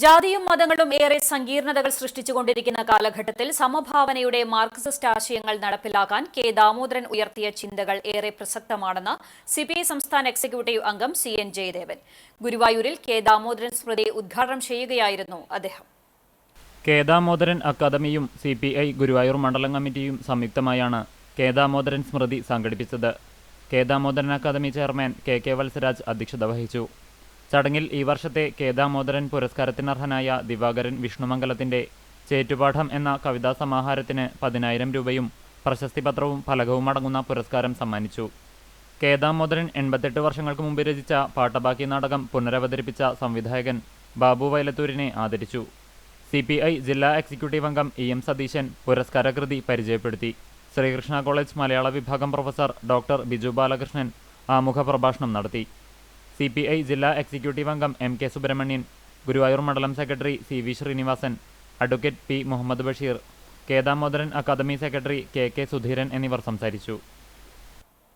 ജാതിയും മതങ്ങളും ഏറെ സങ്കീർണതകൾ സൃഷ്ടിച്ചുകൊണ്ടിരിക്കുന്ന കാലഘട്ടത്തിൽ സമഭാവനയുടെ മാർക്സിസ്റ്റ് ആശയങ്ങൾ നടപ്പിലാക്കാൻ കെ ദാമോദരൻ ഉയർത്തിയ ചിന്തകൾ ഏറെ പ്രസക്തമാണെന്ന് സിപിഐ സംസ്ഥാന എക്സിക്യൂട്ടീവ് അംഗം സി എൻ ജയദേവൻ. ഗുരുവായൂരിൽ കെ ദാമോദരൻ സ്മൃതി ഉദ്ഘാടനം ചെയ്യുകയായിരുന്നു അദ്ദേഹം. കെ ദാമോദരൻ അക്കാദമിയും സി പി ഐ ഗുരുവായൂർ മണ്ഡലം കമ്മിറ്റിയും സംയുക്തമായാണ് കെ ദാമോദരൻ സ്മൃതി സംഘടിപ്പിച്ചത്. K Damodaran academy chairman K K Vatsaraj അധ്യക്ഷത വഹിച്ചു. ചടങ്ങിൽ ഈ വർഷത്തെ കേദാമോദരൻ പുരസ്കാരത്തിനർഹനായ ദിവാകരൻ വിഷ്ണുമംഗലത്തിന്റെ ചേറ്റുപാഠം എന്ന കവിതാ സമാഹാരത്തിന് പതിനായിരം രൂപയും പ്രശസ്തിപത്രവും ഫലകവും അടങ്ങുന്ന പുരസ്കാരം സമ്മാനിച്ചു. കേദാമോദരൻ എൺപത്തെട്ട് വർഷങ്ങൾക്ക് മുമ്പ് രചിച്ച പാട്ടബാക്കി നാടകം പുനരവതരിപ്പിച്ച സംവിധായകൻ ബാബു വയലത്തൂരിനെ ആദരിച്ചു. സി പി ഐ ജില്ലാ എക്സിക്യൂട്ടീവ് അംഗം ഇ എം സതീശൻ പുരസ്കാരകൃതി പരിചയപ്പെടുത്തി. ശ്രീകൃഷ്ണ കോളേജ് മലയാള വിഭാഗം പ്രൊഫസർ ഡോക്ടർ ബിജു ബാലകൃഷ്ണൻ ആമുഖ പ്രഭാഷണം നടത്തി. സി പി ഐ ജില്ലാ എക്സിക്യൂട്ടീവ് അംഗം എം കെ സുബ്രഹ്മണ്യൻ ഗുരുവായൂർ മണ്ഡലം secretary C V Sreenivasan advocate P Muhammad Basheer കേദാമോദരൻ academy secretary K K Sudheeran എന്നിവർ സംസാരിച്ചു.